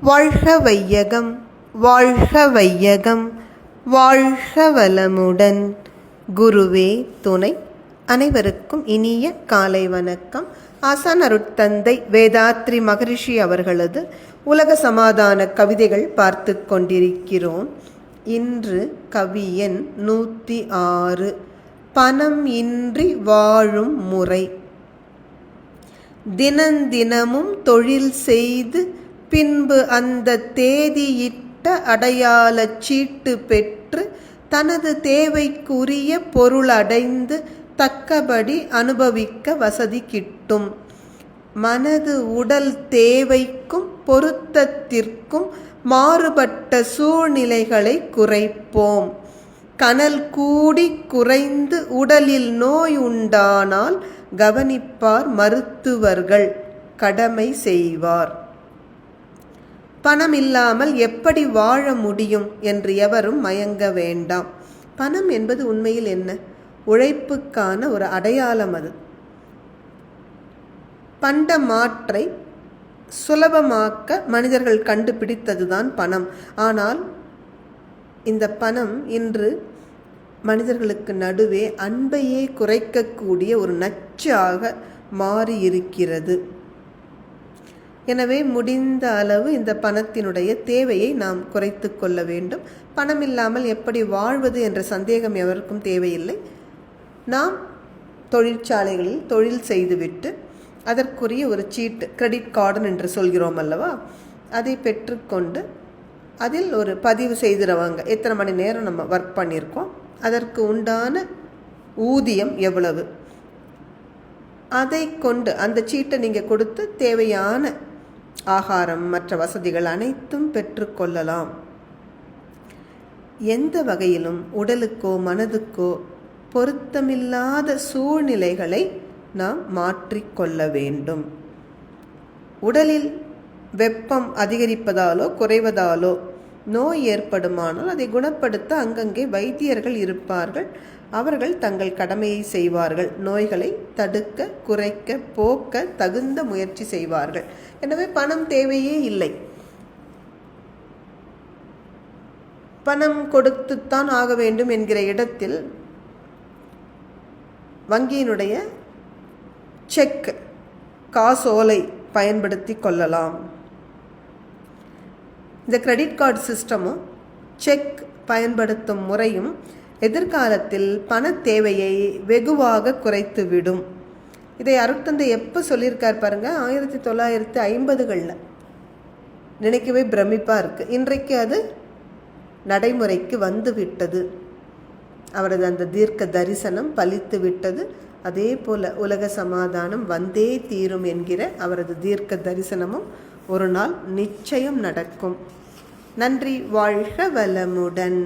வாழ்க வையகம் வாழ்க வையகம் வாழ்க வளமுடன். குருவே துணை அனைவருக்கும் இனிய காலை வணக்கம். ஆசான் அருட்தந்தை வேதாத்ரி மகரிஷி அவர்களது உலக சமாதான கவிதைகள் பார்த்து கொண்டிருக்கிறோம். இன்று கவியன் நூற்றி ஆறு பணம் இன்றி வாழும் முறை. தினந்தினமும் தொழில் செய்து பின்பு அந்த தேதியிட்ட அடையாளச் சீட்டு பெற்று தனது தேவைக்குரிய பொருளடைந்து தக்கபடி அனுபவிக்க வசதி கிட்டும். மனது உடல் தேவைக்கும் பொருத்தத்திற்கும் மாறுபட்ட சூழ்நிலைகளை குறைப்போம். கனல் கூடி குறைந்து உடலில் நோய் உண்டானால் கவனிப்பார் மருத்துவர்கள். கடமை செய்வார். பணம் இல்லாமல் எப்படி வாழ முடியும் என்று எவரும் மயங்க வேண்டாம். பணம் என்பது உண்மையில் என்ன? உழைப்புக்கான ஒரு அடையாளம் அது. பண்ட மாற்றை சுலபமாக்க மனிதர்கள் கண்டுபிடித்ததுதான் பணம். ஆனால் இந்த பணம் இன்று மனிதர்களுக்கு நடுவே அன்பையே குறைக்கக்கூடிய ஒரு நச்சாக மாறி இருக்கிறது எனவே முடிந்த அளவு இந்த பணத்தினுடைய தேவையை நாம் குறைத்து கொள்ள வேண்டும். பணம் இல்லாமல் எப்படி வாழ்வது என்ற சந்தேகம் எவருக்கும் தேவையில்லை. நாம் தொழிற்சாலைகளில் தொழில் செய்துவிட்டு அதற்குரிய ஒரு சீட்டு கிரெடிட் கார்டன் என்று சொல்கிறோம் அல்லவா? அதை பெற்றுக்கொண்டு அதில் ஒரு பதிவு செய்துடுவாங்க எத்தனை மணி நேரம் நம்ம ஒர்க் பண்ணியிருக்கோம்? அதற்கு உண்டான ஊதியம் எவ்வளவு? அதை கொண்டு அந்த சீட்டை நீங்கள் கொடுத்து தேவையான ஆகாரம் மற்ற வசதிகள் அனைத்தும் பெற்றுக்கொள்ளலாம் எந்த வகையிலும் உடலுக்கோ மனதுக்கோ பொருத்தமில்லாத சூழ்நிலைகளை நாம் மாற்றிக்கொள்ள வேண்டும். உடலில் வெப்பம் அதிகரிப்பதாலோ குறைவதாலோ நோய் ஏற்படுமானால் அதை குணப்படுத்த அங்கங்கே வைத்தியர்கள் இருப்பார்கள். அவர்கள் தங்கள் கடமையை செய்வார்கள். நோய்களை தடுக்க குறைக்க போக்க தகுந்த முயற்சி செய்வார்கள். எனவே பணம் தேவையே இல்லை. பணம் கொடுத்துத்தான் ஆக வேண்டும் என்கிற இடத்தில் வங்கியினுடைய செக் காசோலை பயன்படுத்தி கொள்ளலாம். இந்த கிரெடிட் கார்டு சிஸ்டமும் செக் பயன்படுத்தும் முறையும் எதிர்காலத்தில் பண தேவையை வெகுவாக குறைத்து விடும் இதை அருட்தந்தை எப்போ சொல்லியிருக்கார் பாருங்க? ஆயிரத்தி தொள்ளாயிரத்தி ஐம்பதுகளில். நினைக்கவே பிரமிப்பாக இருக்குது இன்றைக்கு அது நடைமுறைக்கு வந்து விட்டது அவரது அந்த தீர்க்க தரிசனம் பலித்து விட்டது அதே போல் உலக சமாதானம் வந்தே தீரும் என்கிற அவரது தீர்க்க தரிசனமும் ஒரு நாள் நிச்சயம் நடக்கும். நன்றி வாழ்க வளமுடன்.